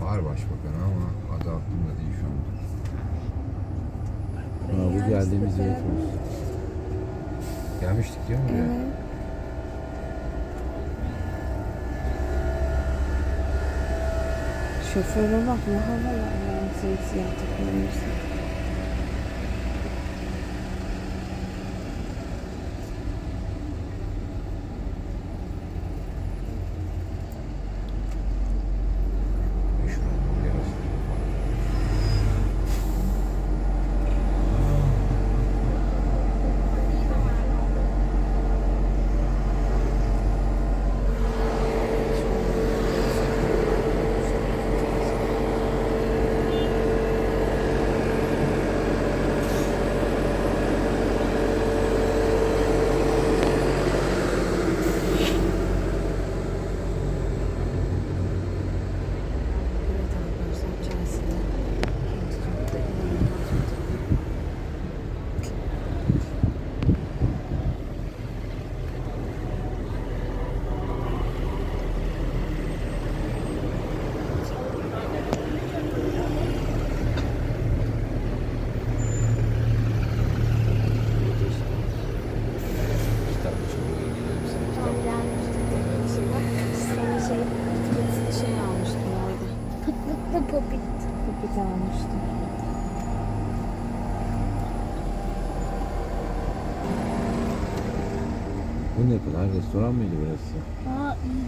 Var başbakan ama adı aklımda değil şu anda. Ha, bu geldiğimiz yer. Gelmiştik değil mi buraya? Evet. Şoföre bak ne havalar ya. Simsiyah takılmışsın. Meşhur Popit. Popit almıştım. Bu ne kadar? Restoran mıydı burası? Aa iyi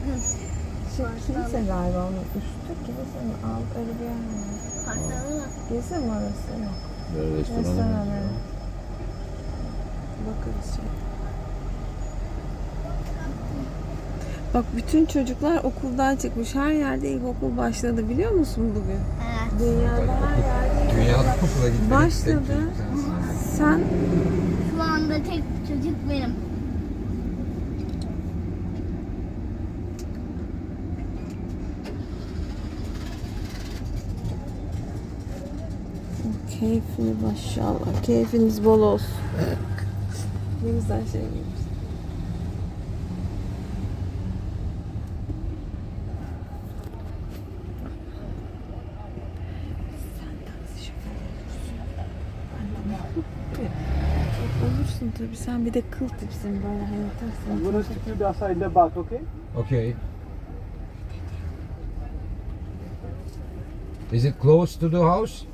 Şey, kilise galiba unutmuştuk. Kilise mi? Al, öyle bir yer mi? bak. Kilise mi orası? Yok. Böyle restoran Restoran mı? Bakarız şimdi. Bak bütün çocuklar okuldan çıkmış. Her yerde ilkokul başladı biliyor musun bugün? Evet. Dünyada her yerde Dünyada okula gitmedik. Başladı. Sen Şu anda tek çocuk benim. keyfini maşallah. Keyfiniz bol olsun. ne güzel şey giymiş. Sen taksi şoförü olursun. Ben de Olursun tabii. Sen bir de kıl tipsin böyle hani I'm taksın. gonna stick you the in the back, okay? Okay. Is it close to the house?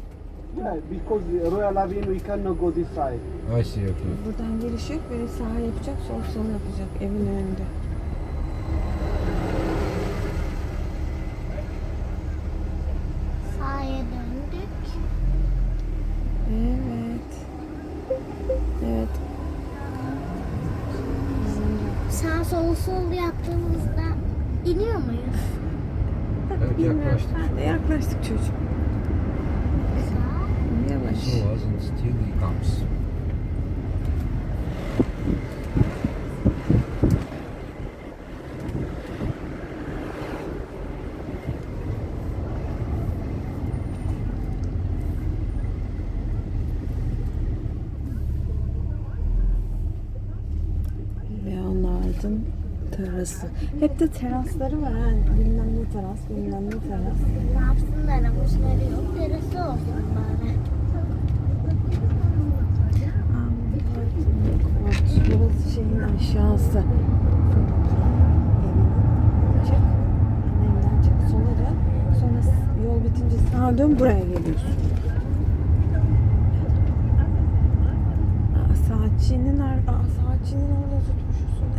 Yeah, because the Royal Avenue, we cannot go this side. I see, okay. Buradan giriş yok. Biri sağ yapacak, sol sol yapacak evin önünde. Sağa döndük. Evet. Evet. Sağ sol sol yaptığımızda iniyor muyuz? Evet, yaklaştık. De yaklaştık çocuk. Sağ. Yavaş. So was and still he comes. Leonard'ın terası. Hep de terasları var ha. Bilmem ne teras, bilmem ne teras. Ne yapsınlar avuçları yok. Terası olsun bari. Burası şeyin aşağısı. Evinin çık. Evden çık. Sola dön. Sonra yol bitince sağa dön. Buraya geliyorsun. Aa, saatçinin, ar- Aa, saatçinin orada tutmuşsun.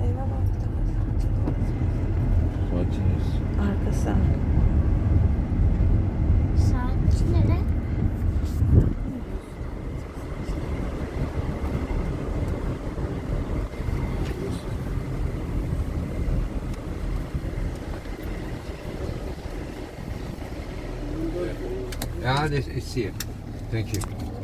Eve bak. Saatçiniz. Arkası. Saat nere? Yeah, this, it's here. Thank you.